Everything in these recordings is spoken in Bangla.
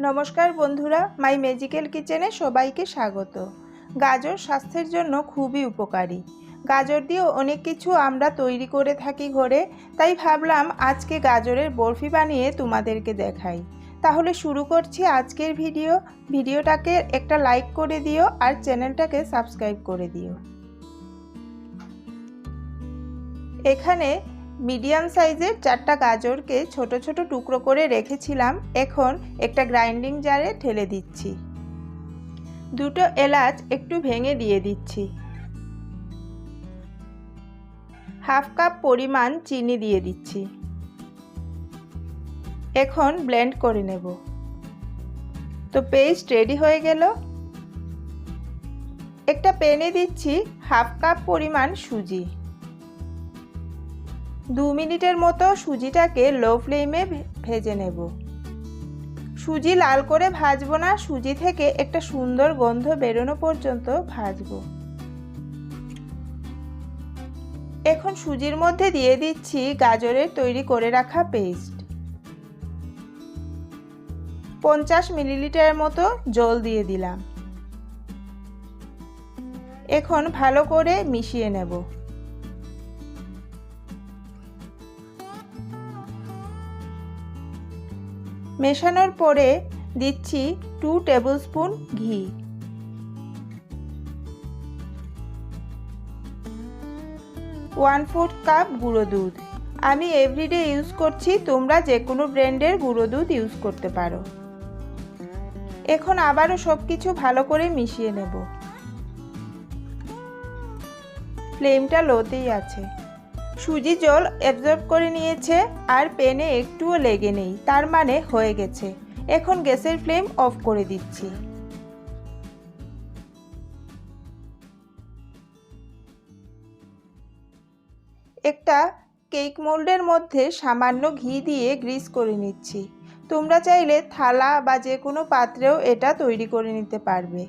নমস্কার বন্ধুরা মাই ম্যাজিক্যাল কিচেনে সবাইকে স্বাগত। গাজর স্বাস্থ্যের জন্য খুবই উপকারী। গাজর দিয়ে অনেক কিছু আমরা তৈরি করে থাকি ঘরে, তাই ভাবলাম আজকে গাজরের বরফি বানিয়ে তোমাদেরকে দেখাই। তাহলে শুরু করছি আজকের ভিডিও। ভিডিওটাকে একটা লাইক করে দিও আর চ্যানেলটাকে সাবস্ক্রাইব করে দিও। এখানে মিডিয়াম সাইজের চারটা গাজরকে ছোট ছোট টুকরো করে রেখেছিলাম, এখন একটা গ্রাইন্ডিং জারে ঢেলে দিচ্ছি। দুটো এলাচ একটু ভেঙে দিয়ে দিচ্ছি। হাফ কাপ পরিমাণ চিনি দিয়ে দিচ্ছি। এখন ব্লেন্ড করে নেব। তো পেস্ট রেডি হয়ে গেল। একটা পেনে দিচ্ছি হাফ কাপ পরিমাণ সুজি। দু মিনিটের মতো সুজিটাকে লো ফ্লেমে ভেজে নেব। সুজি লাল করে ভাজবো না, সুজি থেকে একটা সুন্দর গন্ধ বেরোনো পর্যন্ত ভাজবো। এখন সুজির মধ্যে দিয়ে দিচ্ছি গাজরের তৈরি করে রাখা পেস্ট। পঞ্চাশ মিলিলিটারের মতো জল দিয়ে দিলাম। এখন ভালো করে মিশিয়ে নেব। মেশানোর পরে দিচ্ছি টু টেবিল স্পুন ঘি। ওয়ান ফোর্থ কাপ গুঁড়ো দুধ। আমি এভরিডে ইউজ করছি, তোমরা যে কোনো ব্র্যান্ডের গুঁড়ো দুধ ইউজ করতে পারো। এখন আবারও সব কিছু ভালো করে মিশিয়ে নেব। ফ্লেমটা লোতেই আছে। সুজি জল অ্যাবজর্ব করে নিয়েছে আর পেনে একটুও লেগে নেই, তার মানে হয়ে গেছে। এখন গ্যাসের ফ্লেম অফ করে দিচ্ছি। একটা কেক মোল্ডের মধ্যে সামান্য ঘি দিয়ে গ্রিস করে নিচ্ছি। তোমরা চাইলে থালা বা যে কোনো পাত্রেও এটা তৈরি করে নিতে পারবে।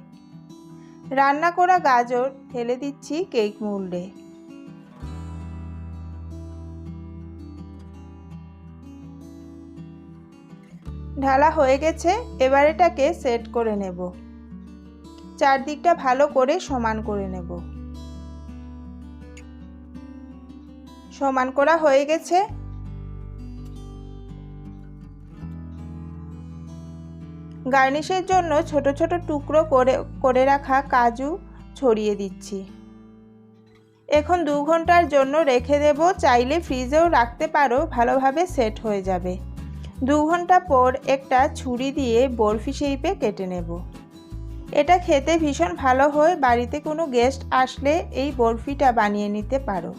রান্না করা গাজর, ঢেলে দিচ্ছি কেক মোল্ডে ঢালা হয়ে গেছে, এবার এটাকে সেট করে নেব। চারদিকটা ভালো করে সমান করে নেব। সমান করা হয়ে গেছে। গার্নিশের জন্য ছোট ছোট টুকরো করে করে রাখা কাজু ছড়িয়ে দিচ্ছি। এখন দু ঘণ্টার জন্য রেখে দেব, চাইলে ফ্রিজেও রাখতে পারো, ভালোভাবে সেট হয়ে যাবে। দু ঘণ্টা পর একটা ছুরি দিয়ে বরফি শেপে কেটে নেব। এটা খেতে ভীষণ ভালো হয়, বাড়িতে কোনো গেস্ট আসলে এই বরফিটা বানিয়ে নিতে পারো।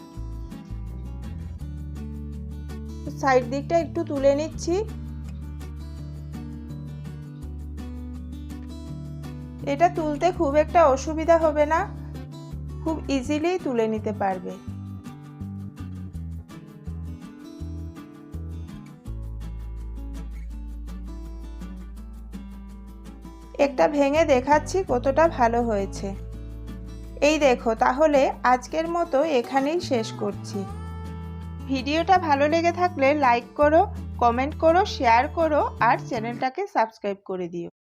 সাইড দিকটা একটু তুলে নিচ্ছি। এটা তুলতে খুব একটা অসুবিধা হবে না। খুব ইজিলি তুলে নিতে পারবে। একটা ভেঙে দেখাচ্ছি কতটা ভালো হয়েছে। এই দেখো, তাহলে আজকের মতো এখানেই শেষ করছি। ভিডিওটা ভালো লেগে থাকলে লাইক করো, কমেন্ট করো, শেয়ার করো, আর চ্যানেলটাকে সাবস্ক্রাইব করে দিও।